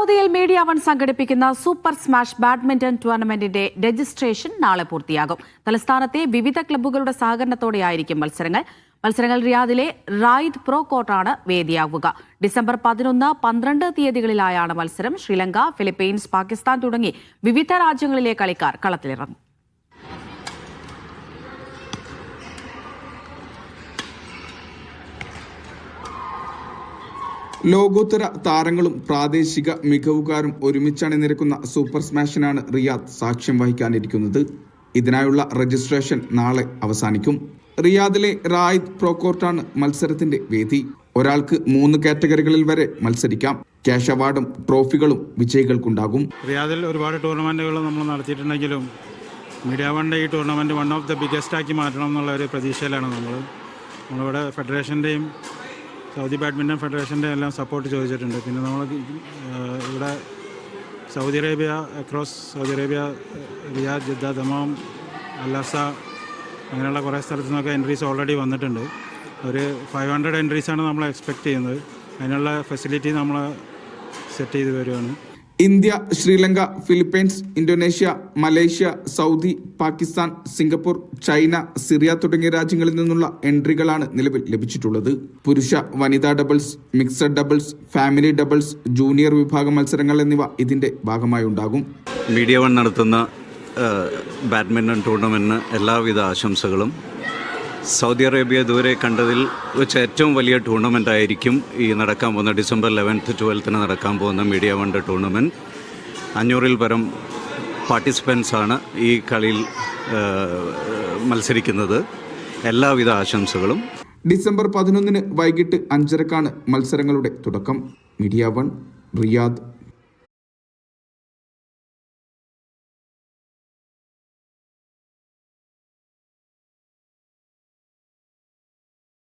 സൗദിയിൽ media one സംഘടിപ്പിക്കുന്ന super smash badminton ടൂർണമെന്റിന്റെ രജിസ്ട്രേഷൻ നാളെ പൂർത്തിയാകും. തലസ്ഥാനത്തെ വിവിധ ക്ലബ്ബുകളുടെ സഹകരണത്തോടെയായിരിക്കും മത്സരങ്ങൾ. മത്സരങ്ങൾ റിയാദിലെ റായിദ് പ്രോ കോർട്ടാണ് വേദിയാവുക. ഡിസംബർ പതിനൊന്ന് പന്ത്രണ്ട് തീയതികളിലായാണ് മത്സരം. ശ്രീലങ്ക ഫിലിപ്പീൻസ് പാകിസ്ഥാൻ തുടങ്ങി വിവിധ രാജ്യങ്ങളിലെ കളിക്കാർ കളത്തിലിറങ്ങും. ലോകോത്തര താരങ്ങളും പ്രാദേശിക മികവുകാരും ഒരുമിച്ചണിനിരക്കുന്ന സൂപ്പർ സ്മാഷിനാണ് റിയാദ് സാക്ഷ്യം വഹിക്കാനിരിക്കുന്നത്. ഇതിനായുള്ള രജിസ്ട്രേഷൻ നാളെ അവസാനിക്കും. റിയാദിലെ റായിദ് പ്രോകോർട്ടാണ് മത്സരത്തിന്റെ വേദി. ഒരാൾക്ക് മൂന്ന് കാറ്റഗറികളിൽ വരെ മത്സരിക്കാം. ക്യാഷ് അവാർഡും ട്രോഫികളും വിജയികൾക്കുണ്ടാകും. റിയാദിൽ ഒരുപാട് ടൂർണമെന്റുകൾ നമ്മൾ നടത്തിയിട്ടുണ്ടെങ്കിലും മീഡിയ വണ്ടെ ഈ tournament one of the biggest ആക്കി മാറ്റണം എന്നുള്ള ഒരു പ്രതീക്ഷയിലാണ് നമ്മൾ. നമ്മളിവിടെ ഫെഡറേഷന്റെയും സൗദി ബാഡ്മിന്റൺ ഫെഡറേഷന്റെ എല്ലാം സപ്പോർട്ട് ചോദിച്ചിട്ടുണ്ട്. പിന്നെ നമ്മൾ ഇവിടെ Saudi Arabia across Saudi Arabia Riyadh Jeddah Dammam അല്ലാസ അങ്ങനെയുള്ള കുറേ സ്ഥലത്തു നിന്നൊക്കെ എൻട്രീസ് ഓൾറെഡി വന്നിട്ടുണ്ട്. ഒരു ഫൈവ് ഹൺഡ്രഡ് എൻട്രീസാണ് നമ്മൾ എക്സ്പെക്റ്റ് ചെയ്യുന്നത്. അതിനുള്ള ഫെസിലിറ്റി നമ്മൾ സെറ്റ് ചെയ്ത് വരികയാണ് India Sri Lanka Philippines Indonesia Malaysia Saudi Pakistan Singapore China Syria തുടങ്ങിയ രാജ്യങ്ങളിൽ നിന്നുള്ള എൻട്രികളാണ് നിലവിൽ ലഭിച്ചിട്ടുള്ളത്. പുരുഷ വനിതാ doubles mixed doubles family doubles junior വിഭാഗ മത്സരങ്ങൾ എന്നിവ ഇതിന്റെ ഭാഗമായി ഉണ്ടാകും. മീഡിയ വൺ നടത്തുന്ന ബാഡ്മിന്റൺ ടൂർണമെന്റിന് എല്ലാവിധ ആശംസകളും. സൗദി അറേബ്യ ഇതുവരെ കണ്ടതിൽ വെച്ച് ഏറ്റവും വലിയ ടൂർണമെന്റ് ആയിരിക്കും ഈ നടക്കാൻ പോകുന്ന ഡിസംബർ ലെവൻത്ത് ട്വൽത്തിന് നടക്കാൻ പോകുന്ന മീഡിയ വണ്ട് ടൂർണമെന്റ് അഞ്ഞൂറിൽ പരം പാർട്ടിസിപ്പൻസാണ് ഈ കളിയിൽ മത്സരിക്കുന്നത്. എല്ലാവിധ ആശംസകളും. ഡിസംബർ പതിനൊന്നിന് വൈകിട്ട് അഞ്ചരക്കാണ് മത്സരങ്ങളുടെ തുടക്കം. Media one Riyadh